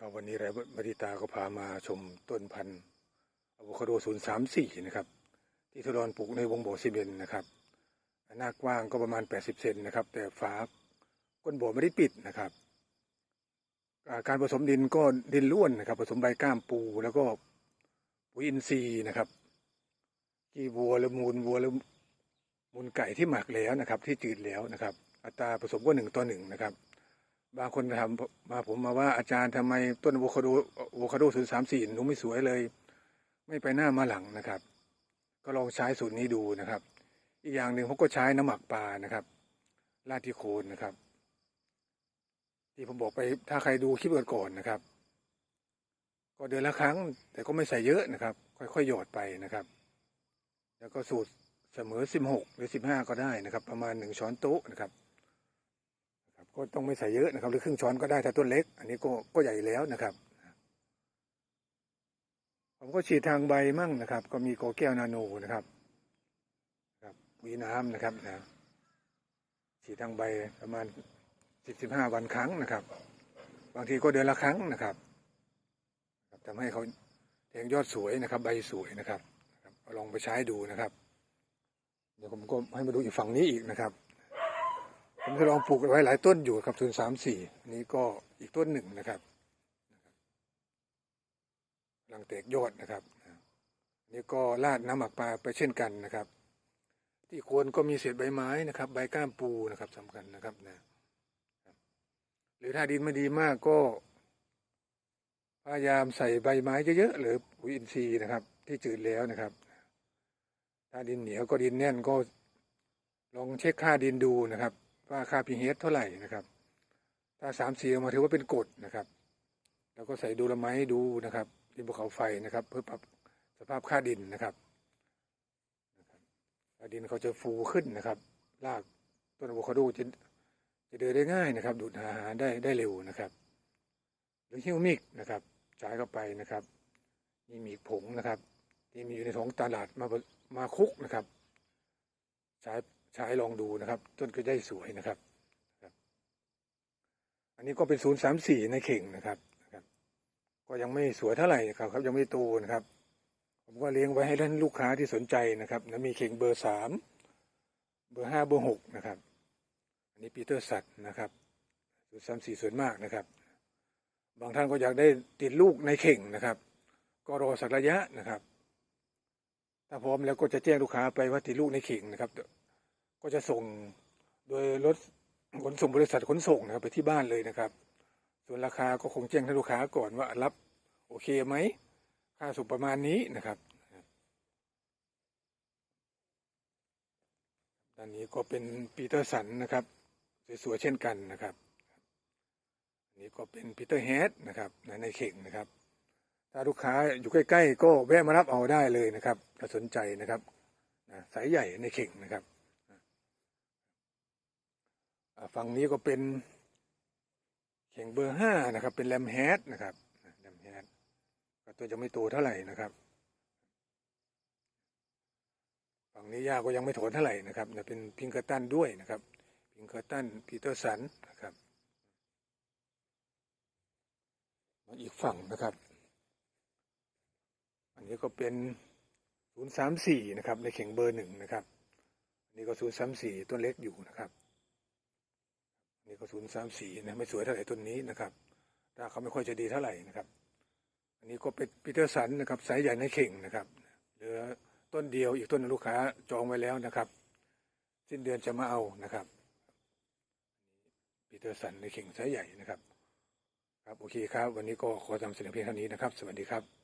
ครับวันนี้ไรบริตาก็พามาชมต้นพันธุ์อะโวคาโด034นะครับ ที่ทดลองปลูกในวงบ่อซีเมนต์นะครับหน้ากว้างก็ประมาณ80เซนนะครับ แต่ฝาก้นบ่อไม่ได้ปิดนะครับ การผสมดินก็ดินล้วนนะครับ ผสมใบก้ามปูแล้วก็ปุ๋ยอินทรีย์นะครับขี้วัวหรือมูลวัวหรือมูลไก่ที่หมักแล้วนะครับ ที่จืดแล้วนะครับ อัตราผสมก็หนึ่งต่อหนึ่งนะครับ บางคนถามมาผมมาว่าอาจารย์ทำไมต้นโวคาโดโวคาโดศูนย์สามสี่หนูไม่สวยเลย ไม่ไปหน้ามาหลังนะครับ ก็ลองใช้สูตรนี้ดูนะครับ อีกอย่างหนึ่งผมก็ใช้น้ำหมักปลานะครับราดที่โคนนะครับ ที่ผมบอกไปถ้าใครดูคลิปก่อนๆนะครับ ก็เดือนละครั้ง แต่ก็ไม่ใส่เยอะนะครับ ค่อยๆหยอดไปนะครับ แล้วก็สูตรเสมอสิบหกหรือสิบห้าก็ได้นะครับ ประมาณหนึ่งช้อนโต๊ะนะครับ ก็ต้องไม่ใส่เยอะนะครับ หรือครึ่งช้อนก็ได้ถ้าต้นเล็ก อันนี้ก็ก็ใหญ่แล้วนะครับ ผมก็ฉีดทางใบมั่งนะครับ ก็มีโกแก้วนาโนนะครับครับปุ๋ยน้ำนะครับนะฉีดทางใบประมาณสิบสิบห้าวันครั้งนะครับ บางทีก็เดือนละครั้งนะครับครับทำให้เขาแทงยอดสวยนะครับ ใบสวยนะครับลองไปใช้ดูนะครับ เดี๋ยวผมก็ให้มาดูอีกฝั่งนี้อีกนะครับ ผมจะลองปลูกไว้หลายต้นอยู่ครับทุนสามสี่นี้ก็อีกต้นหนึ่งนะครับกำลังแตกยอดนะครับ นี่ก็ราดน้ำหมักปลาไปเช่นกันนะครับ ที่โคนก็มีเศษใบไม้นะครับ ใบก้ามปูนะครับสำคัญนะครับนะหรือถ้าดินไม่ดีมากก็พยายามใส่ใบไม้เยอะๆหรือปุ๋ยอินทรีย์นะครับ ที่จืดแล้วนะครับ ถ้าดินเหนียวก็ดินแน่นก็ลองเช็คค่าดินดูนะครับ ว่าค่า pH เฮดเท่าไหร่นะครับถ้าสามสี่ออกมาถือว่าเป็นกรดนะครับ แล้วก็ใส่ดูละไม้ดูนะครับดินภูเขาไฟนะครับ เพื่อปรับสภาพค่าดินนะครับค่าดินเขาจะฟูขึ้นนะครับรากต้นอะโวคาโดจะจะเดินได้ง่ายนะครับ ดูดอาหารได้ได้เร็วนะครับหรือฮิวมิกนะครับจ่ายเข้าไปนะครับมีมีผงนะครับ ที่มีอยู่ในท้องตลาดมามาคุกนะครับใช้ ใช้ลองดูนะครับ ต้นก็ได้สวยนะครับ อันนี้ก็เป็นศูนย์สามสี่ในเข่งนะครับก็ยังไม่สวยเท่าไหร่ครับครับ ยังไม่โตนะครับ ผมก็เลี้ยงไว้ให้ท่านลูกค้าที่สนใจนะครับนะมีเข่งเบอร์สามเบอร์ห้าเบอร์หกนะครับ อันนี้ปีเตอร์สัตนะครับศูนย์สามสี่สวยมากนะครับ บางท่านก็อยากได้ติดลูกในเข่งนะครับ ก็รอสักระยะนะครับ ถ้าพร้อมแล้วก็จะแจ้งลูกค้าไปว่าติดลูกในเข่งนะครับ ก็จะส่งโดยรถขนส่งบริษัทขนส่งนะครับไปที่บ้านเลยนะครับ ส่วนราคาก็คงแจ้งให้ลูกค้าก่อนว่ารับโอเคไหมค่าส่งประมาณนี้นะครับ ด้านนี้ก็เป็นปีเตอร์สันนะครับสวยๆเช่นกันนะครับนนี้ก็เป็นปีเตอร์เฮดนะครับในเข่งนะครับ ถ้าลูกค้าอยู่ใกล้ ๆ ก็แวะมารับเอาได้เลยนะครับถ้าสนใจนะครับสายใหญ่ในเข่งนะครับ ฝั่งนี้ก็เป็นเข่งเบอร์ห้านะครับ เป็นแรมแฮดนะครับแรมแฮดก็ตัวจะไม่โตเท่าไหร่นะครับ ฝั่งนี้ยาก็ยังไม่โถนเท่าไหร่นะครับเป็นพิงเกอร์ตันด้วยนะครับ พิงเกอร์ตันปีเตอร์สันนะครับมาอีกฝั่งนะครับ อันนี้ก็เป็นศูนย์สามสี่นะครับในเข่งเบอร์หนึ่งนะครับ อันนี้ก็ศูนย์สามสี่ต้นเล็กอยู่นะครับ นี่ก็ศูนย์สามสี่นะไม่สวยเท่าไหร่ต้นนี้นะครับถ้าเขาไม่ค่อยจะดีเท่าไหร่นะครับ อันนี้ก็เป็นปีเตอร์สันนะครับสายใหญ่ในเข่งนะครับเหลือต้นเดียวอีกต้นลูกค้าจองไว้แล้วนะครับ สิ้นเดือนจะมาเอานะครับปีเตอร์สันในเข่งสายใหญ่นะครับ ครับโอเคครับ วันนี้ก็ขอทำเสนอเพียงเท่านี้นะครับ สวัสดีครับ